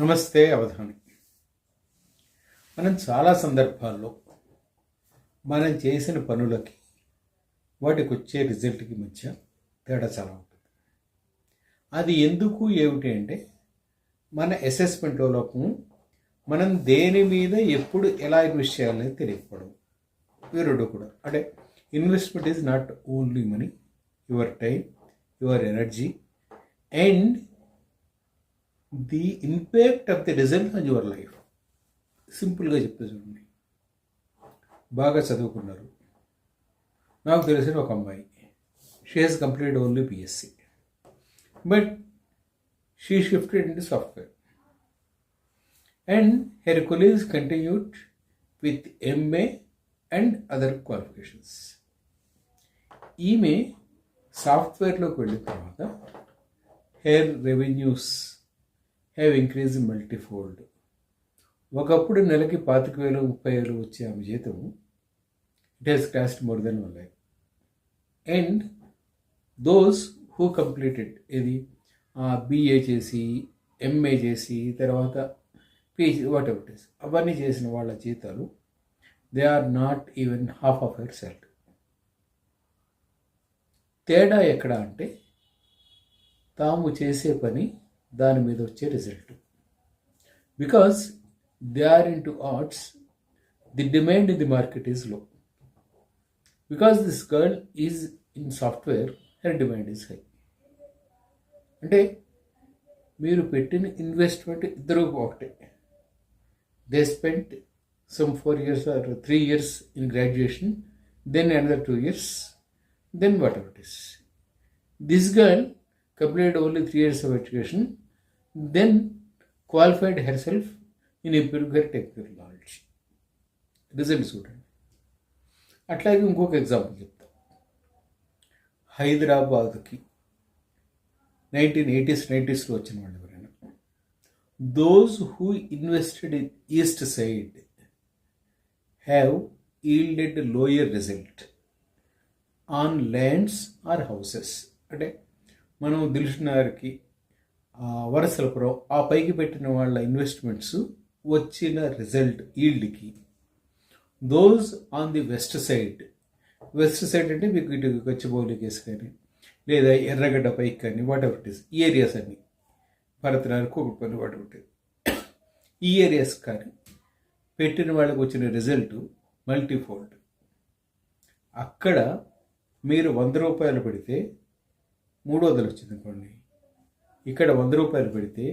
నమస్తే అవధాని. మనం చాలా సందర్భాల్లో మనం చేసిన పనులకి వాటికి వచ్చే రిజల్ట్కి మధ్య తేడా చాలా ఉంటుంది. అది ఎందుకు ఏమిటి అంటే మన అసెస్మెంట్ లోపం మనం దేని మీద ఎప్పుడు ఎలా ఇన్వెస్ట్ చేయాలని తెలియకపోవడం. ఇవి కూడా అంటే investment is not only money your time your energy and the impact of the result on your life సింపుల్గా చెప్తే చూడండి. బాగా చదువుకున్నారు. నాకు తెలిసిన ఒక అమ్మాయి. She has complete only BSc but she shifted in software and her colleagues continued with MA and other qualifications ఈమె సాఫ్ట్వేర్లోకి వెళ్ళిన తర్వాత her revenues have increase multifold ఒకప్పుడు నెలకి పాతిక వేలు ముప్పై వేలు వచ్చే ఆమె జీతం it has crossed more than one lakh and those who completed ఇది బీఏ చేసి ఎంఏ చేసి తర్వాత పీజీ వాట్ ఎవర్ ఇస్ అవన్నీ చేసిన వాళ్ళ జీతాలు they are not even half of our salt తేడా ఎక్కడ అంటే తాము చేసే పని దాని మీద వచ్చే result. Because they are in to arts the demand in the market ఈజ్లో because this girl is in software her demand is high అంటే మీరు పెట్టిన ఇన్వెస్ట్మెంట్ ఇద్దరు ఒకటే. They spent some four years or three years in graduation then another two years then whatever it is this girl completed only three years of education, then qualified herself in improving her technical knowledge. Result చూడండి అట్లాగే ఇంకొక example చెప్తాం. హైదరాబాద్కి nineteen eighties నైంటీస్లో వచ్చిన వాళ్ళు ఎవరైనా those who invested in east side have yielded lower result on lands or houses అంటే మనం దిల్షునార్కి వరసలపురం ఆ పైకి పెట్టిన వాళ్ళ ఇన్వెస్ట్మెంట్స్ వచ్చిన result ఈల్డ్కి. Those on the west side west side అంటే మీకు ఇటు గచ్చిబౌలి కేసు కానీ లేదా ఎర్రగడ్డ పైకి కానీ వాట్ ఎవర్ ఇట్ ఇస్ ఈ ఏరియాస్ అన్ని. భరతనారు కూకట్పల్లి వాట్ ఎవర్ ఈ ఏరియాస్ కానీ పెట్టిన వాళ్ళకి వచ్చిన రిజల్ట్ మల్టీఫోల్డ్ అక్కడ మీరు వంద రూపాయలు పెడితే మూడు వందలు వచ్చింది అనుకోండి ఇక్కడ వంద రూపాయలు పెడితే